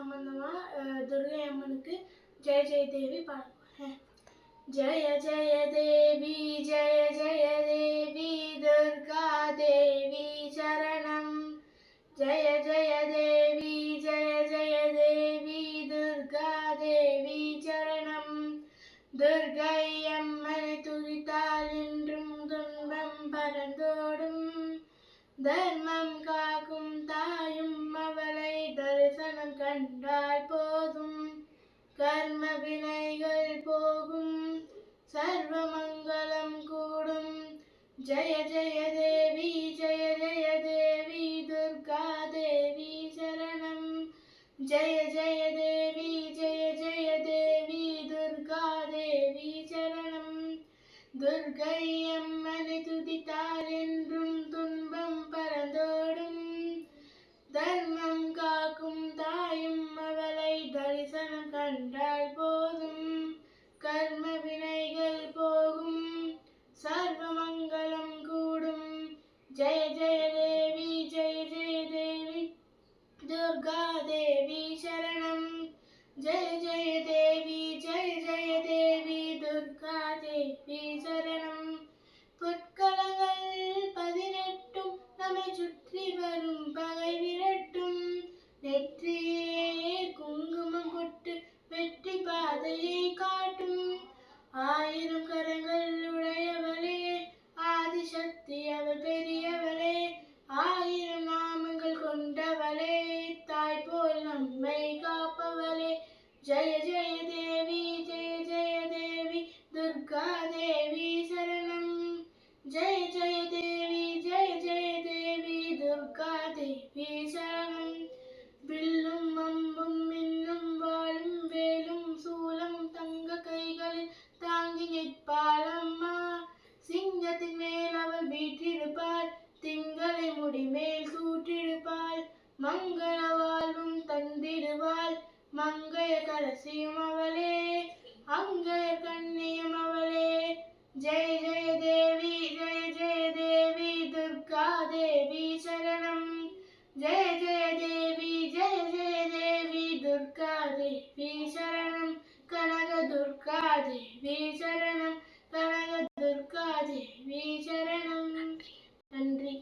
நவராத்திரி சம்பந்தமாக துர்கை அம்மனுக்கு ஜெய ஜெய தேவி பாட போகிறேன் ஜெய ஜெய தேவி ஜெய ஜெய தேவி துர்கா தேவி சரணம் ஜெய ஜெய தேவி ஜெய ஜெய தேவி துர்கா தேவி சரணம் துர்கை ஞானம் கண்டால் போதும். கர்ம வினைகள் போகும். சர்வ மங்களம் கூடும். ஜெய ஜெய தேவி ஜெய ஜெய தேவி துர்கா தேவி சரணம். ஜெய ஜெய தேவி ஜெய ஜெய தேவி துர்கா தேவி சரணம். துர்கையம் கண்டால் போதும் மங்கள வாழ்வும் தந்திடுவாள். மங்கைய கரசியும் அவளே அங்கைய கண்ணியும் அவளே. ஜெய ஜெய தேவி ஜெய ஜெய தேவி துர்கா தேவி சரணம். ஜெய ஜெய தேவி ஜெய ஜெய தேவி துர்கா தேவி சரணம். கனக துர்கா தேவி சரணம். கனக துர்கா தேவி சரணம். நன்றி.